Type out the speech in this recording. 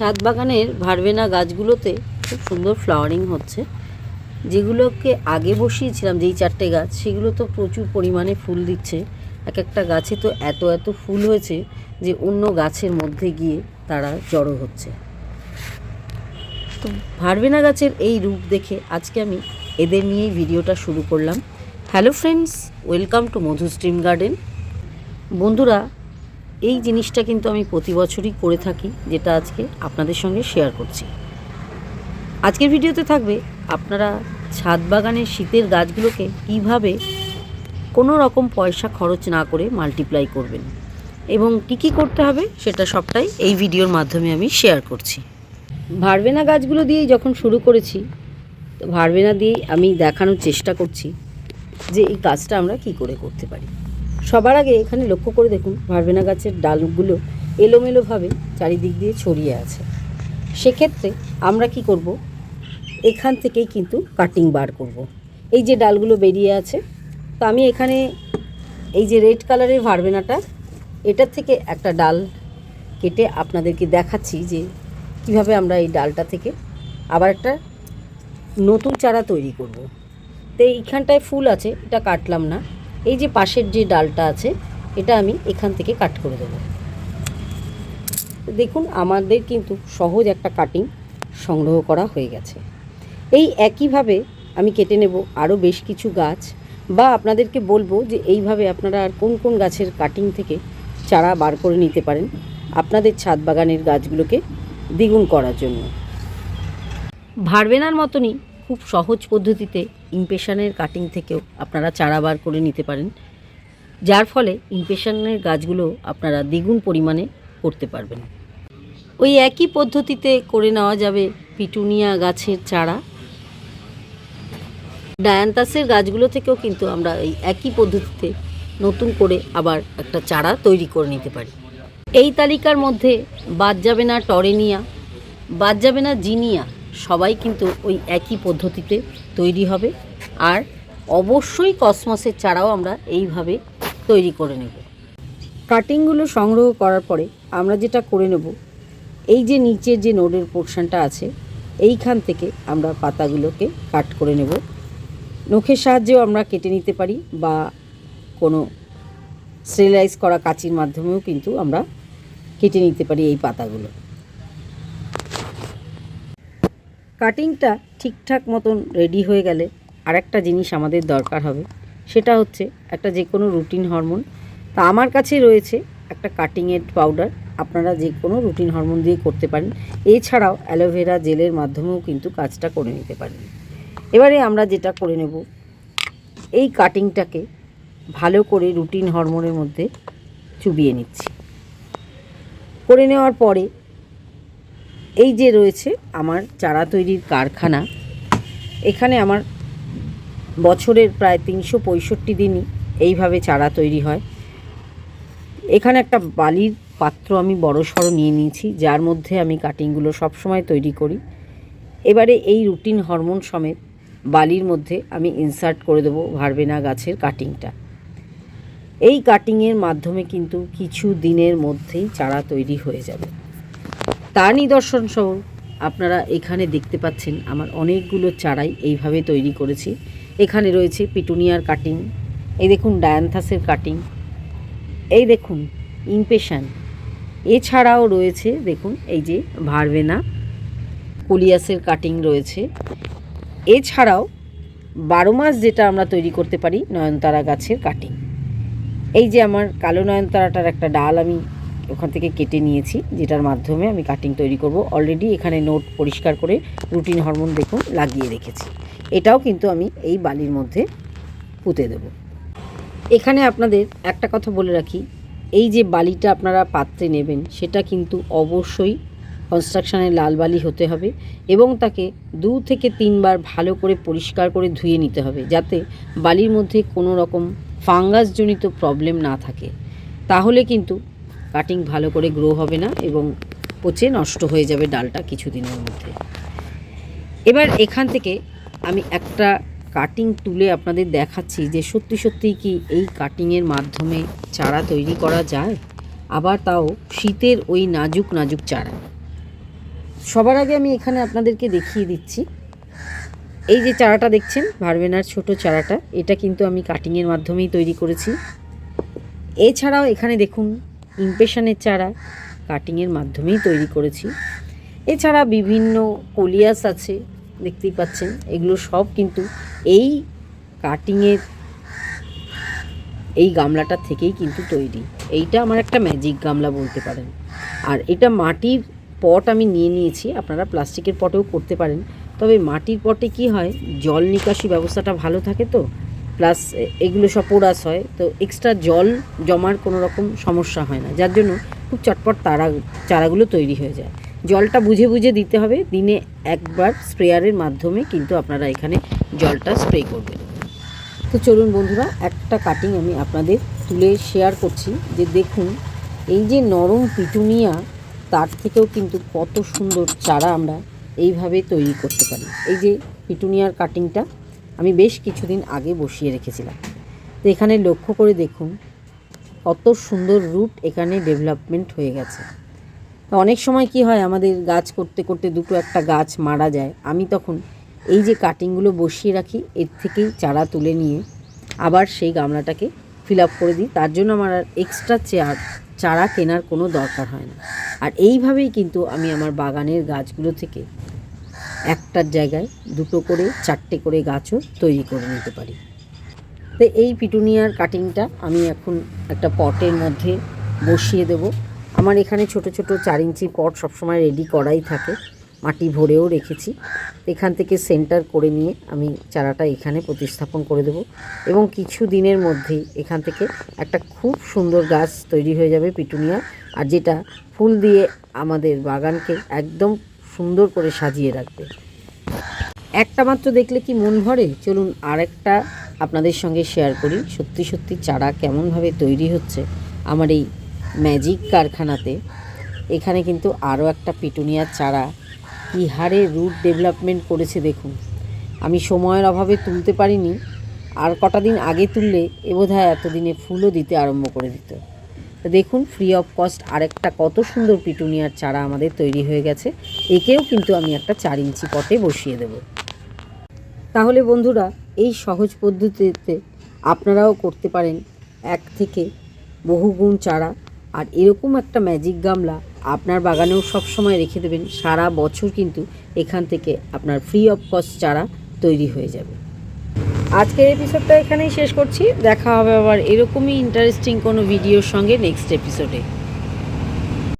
ছাদ বাগানের ভারবেনা গাছগুলোতে খুব সুন্দর ফ্লাওয়ারিং হচ্ছে। যেগুলোকে আগে বসিয়েছিলাম, যেই চারটে গাছ, সেগুলো তো প্রচুর পরিমাণে ফুল দিচ্ছে। এক একটা গাছে তো এত এত ফুল হয়েছে যে অন্য গাছের মধ্যে গিয়ে তারা জড়ো হচ্ছে। তো ভারবেনা গাছের এই রূপ দেখে আজকে আমি এদের নিয়েই ভিডিওটা শুরু করলাম। Hello friends welcome to Madhu stream garden বন্ধুরা এই জিনিসটা কিন্তু আমি প্রতি বছরই করে থাকি, যেটা আজকে আপনাদের সঙ্গে শেয়ার করছি। আজকের ভিডিওতে থাকবে, আপনারা ছাদ বাগানের শীতের গাছগুলোকে কীভাবে কোনো রকম পয়সা খরচ না করে মাল্টিপ্লাই করবেন এবং কী কী করতে হবে সেটা সবটাই এই ভিডিওর মাধ্যমে আমি শেয়ার করছি। ভারবেনা গাছগুলো দিয়েই যখন শুরু করেছি, তো ভারবেনা দিয়েই আমি দেখানোর চেষ্টা করছি যে এই কাজটা আমরা কি করে করতে পারি। সবার আগে এখানে লক্ষ্য করে দেখুন ভারবেনা গাছের ডালগুলো এলোমেলোভাবে চারিদিক দিয়ে ছড়িয়ে আছে সেক্ষেত্রে আমরা কি করব এখান থেকেই কিন্তু কাটিং বার করব। এই যে ডালগুলো বেরিয়ে আছে, তো আমি এখানে এই যে রেড কালারের ভারবেনাটা, এটার থেকে একটা ডাল কেটে আপনাদেরকে দেখাচ্ছি যে কীভাবে আমরা এই ডালটা থেকে আবার একটা নতুন চারা তৈরি করব। তো এইখানটায় ফুল আছে, এটা কাটলাম না এই যে পাশের যে ডালটা আছে, এটা আমি এখান থেকে কাট করে দেবো। দেখুন, আমাদের কিন্তু সহজ একটা কাটিং সংগ্রহ করা হয়ে গেছে। এই একইভাবে আমি কেটে নেব আরও বেশ কিছু গাছ বা আপনাদেরকে বলব যে এইভাবে আপনারা আর কোন কোন গাছের কাটিং থেকে চারা বার করে নিতে পারেন আপনাদের ছাদ বাগানের গাছগুলোকে দ্বিগুণ করার জন্য। ভারবেনার মতনই খুব সহজ পদ্ধতিতে ইমপেশনের কাটিং থেকেও আপনারা চারা বার করে নিতে পারেন, যার ফলে ইমপেশনের গাছগুলো আপনারা দ্বিগুণ পরিমাণে করতে পারবেন। ওই একই পদ্ধতিতে করে নেওয়া যাবে পিটুনিয়া গাছের চারা। ডায়ান্তাসের গাছগুলো থেকেও কিন্তু আমরা এই একই পদ্ধতিতে নতুন করে আবার একটা চারা তৈরি করে নিতে পারি। এই তালিকার মধ্যে বাদ যাবে না টরেনিয়া, বাদ যাবে না জিনিয়া সবাই কিন্তু ওই একই পদ্ধতিতে তৈরি হবে। আর অবশ্যই কসমসের চারাও আমরা এইভাবে তৈরি করে নেব। কাটিংগুলো সংগ্রহ করার পরে আমরা যেটা করে নেব, এই যে নিচের যে নোডের পোর্শনটা আছে, এইখান থেকে আমরা পাতাগুলোকে কাট করে নেব। নখের সাহায্যেও আমরা কেটে নিতে পারি বা কোনো স্টেলাইজ করা কাঁচির মাধ্যমেও কিন্তু আমরা কেটে নিতে পারি এই পাতাগুলো। কাটিংটা ঠিকঠাক মতন রেডি হয়ে গেলে আরেকটা জিনিস আমাদের দরকার হবে। সেটা হচ্ছে একটা যে কোনো রুটিন হরমোন তা আমার কাছে রয়েছে একটা কাটিংয়ের পাউডার আপনারা যে কোনো রুটিন হরমোন দিয়ে করতে পারেন। এছাড়াও অ্যালোভেরা জেলের মাধ্যমেও কিন্তু কাজটা করে নিতে পারেন। এবারে আমরা যেটা করে নেব, এই কাটিংটাকে ভালো করে রুটিন হরমোনের মধ্যে চুবিয়ে নিচ্ছি। করে নেওয়ার পরে এই যে রয়েছে আমার চারা তৈরির কারখানা, এখানে আমার বছরের প্রায় তিনশো পঁয়ষট্টি দিনই এইভাবে চারা তৈরি হয়। এখানে একটা বালির পাত্র আমি বড় সড়ো নিয়ে নিয়েছি, যার মধ্যে আমি কাটিংগুলো সবসময় তৈরি করি। এবারে এই রুটিন হরমোন সমেত বালির মধ্যে আমি ইনসার্ট করে দেবো ভারবেনা গাছের কাটিংটা এই কাটিংয়ের মাধ্যমে কিন্তু কিছু দিনের মধ্যেই চারা তৈরি হয়ে যাবে। তার নিদর্শন সহ আপনারা এখানে দেখতে পাচ্ছেন আমার অনেকগুলো চারাই এইভাবে তৈরি করেছি। এখানে রয়েছে পিটুনিয়ার কাটিং এই দেখুন ডায়ান্থাসের কাটিং এই দেখুন ইমপেশান। এছাড়াও রয়েছে দেখুন এই যে ভারবেনা কলিয়াসের কাটিং রয়েছে। এছাড়াও বারো মাস যেটা আমরা তৈরি করতে পারি নয়নতারা গাছের কাটিং এই যে আমার কালো নয়নতারাটার একটা ডাল আমি ওখান থেকে কেটে নিয়েছি, যেটার মাধ্যমে আমি কাটিং তৈরি করব। অলরেডি এখানে নোট পরিষ্কার করে রুটিন হরমোন দেখুন লাগিয়ে রেখেছি। এটাও কিন্তু আমি এই বালির মধ্যে পুঁতে দেব। এখানে আপনাদের একটা কথা বলে রাখি, এই যে বালিটা আপনারা পাত্রে নেবেন, সেটা কিন্তু অবশ্যই কনস্ট্রাকশনের লাল বালি হতে হবে এবং তাকে দু থেকে তিনবার ভালো করে পরিষ্কার করে ধুয়ে নিতে হবে, যাতে বালির মধ্যে কোনো রকম ফাঙ্গাসজনিত প্রবলেম না থাকে। তাহলে কিন্তু কাটিং ভালো করে গ্রো হবে না এবং পচে নষ্ট হয়ে যাবে ডালটা কিছুদিনের মধ্যে। এবার এখান থেকে আমি একটা কাটিং তুলে আপনাদের দেখাচ্ছি যে সত্যি সত্যিই কি এই কাটিংয়ের মাধ্যমে চারা তৈরি করা যায়, আবার তাও শীতের ওই নাজুক নাজুক চারা। সবার আগে আমি এখানে আপনাদেরকে দেখিয়ে দিচ্ছি। এই যে চারাটা দেখছেন, ভারবেনার ছোট চারাটা, এটা কিন্তু আমি কাটিংয়ের মাধ্যমেই তৈরি করেছি। এছাড়াও এখানে দেখুন ইমপ্রেশনের চারা কাটিংয়ের মাধ্যমেই তৈরি করেছি। এছাড়া বিভিন্ন কলিয়াস আছে, দেখতেই পাচ্ছেন। এগুলো সব কিন্তু এই কাটিংয়ের এই গামলাটা থেকেই কিন্তু তৈরি। এইটা আমার একটা ম্যাজিক গামলা বলতে পারেন। আর এটা মাটির পট আমি নিয়ে নিয়েছি, আপনারা প্লাস্টিকের পটেও করতে পারেন। তবে মাটির পটে কি হয়, জল নিকাশি ব্যবস্থাটা ভালো থাকে তো প্লাস এগুলো সব পোড়াস হয়, তো এক্সট্রা জল জমার কোনো রকম সমস্যা হয় না। যার জন্য খুব চটপট তারা, চারাগুলো তৈরি হয়ে যায়। জলটা বুঝে বুঝে দিতে হবে, দিনে একবার স্প্রেয়ারের মাধ্যমে কিন্তু আপনারা এখানে জলটা স্প্রে করবেন। তো চলুন বন্ধুরা, একটা কাটিং আমি আপনাদের তুলে শেয়ার করছি, যে দেখুন, এই যে নরম পিটুনিয়া, তার থেকেও কিন্তু কত সুন্দর চারা আমরা এইভাবে তৈরি করতে পারি। এই যে পিটুনিয়ার কাটিংটা আমি বেশ কিছুদিন আগে বসিয়ে রেখেছিলাম। তো এখানে লক্ষ্য করে দেখুন, কত সুন্দর রুট এখানে ডেভেলপমেন্ট হয়ে গেছে। তো অনেক সময় কি হয়, আমাদের গাছ করতে করতে দুটো একটা গাছ মারা যায়। আমি তখন এই যে কাটিংগুলো বসিয়ে রাখি, এর থেকেই চারা তুলে নিয়ে আবার সেই গামলাটাকে ফিল আপ করে দিই। তার জন্য আমার আর এক্সট্রা চেয়ার চারা কেনার কোনো দরকার হয় না। আর এইভাবেই কিন্তু আমি আমার বাগানের গাছগুলো থেকে একটার জায়গায় দুটো করে, চারটে করে গাছও তৈরি করে নিতে পারি। তো এই পিটুনিয়ার কাটিংটা আমি এখন একটা পটের মধ্যে বসিয়ে দেব। আমার এখানে ছোট ছোট চার ইঞ্চি পট সবসময় রেডি করাই থাকে। মাটি ভরেও রেখেছি। এখান থেকে সেন্টার করে নিয়ে আমি চারাটা এখানে প্রতিস্থাপন করে দেব এবং কিছু দিনের মধ্যেই এখান থেকে একটা খুব সুন্দর গাছ তৈরি হয়ে যাবে পিটুনিয়া আর যেটা ফুল দিয়ে আমাদের বাগানকে একদম সুন্দর করে সাজিয়ে রাখবে। একটা মাত্র দেখলে কি মন ভরে? চলুন আরেকটা আপনাদের সঙ্গে শেয়ার করি। সত্যি সত্যি চারা কেমনভাবে তৈরি হচ্ছে আমার এই ম্যাজিক কারখানাতে। এখানে কিন্তু আরও একটা পিটুনিয়ার চারা। কী হারে রুট ডেভেলপমেন্ট করেছে দেখুন। আমি সময়ের অভাবে তুলতে পারিনি। আর কটা দিন আগে তুললে এ বোধ হয় এতদিনে ফুলও দিতে আরম্ভ করে দিত। দেখুন ফ্রি অফ কস্ট আরেকটা কত সুন্দর পিটুনিয়ার চারা আমাদের তৈরি হয়ে গেছে। একেও কিন্তু আমি একটা চার ইঞ্চি পটে বসিয়ে দেবো। তাহলে বন্ধুরা, এই সহজ পদ্ধতিতে আপনারাও করতে পারেন এক থেকে বহুগুণ চারা। আর এরকম একটা ম্যাজিক গামলা আপনার বাগানেও সব সময় রেখে দেবেন, সারা বছর কিন্তু এখান থেকে আপনার ফ্রি অফ কস্ট চারা তৈরি হয়ে যাবে। আজকের এপিসোডটা এখানেই শেষ করছি। দেখা হবে আবার এরকমই ইন্টারেস্টিং কোনো ভিডিওর সঙ্গে নেক্সট এপিসোডে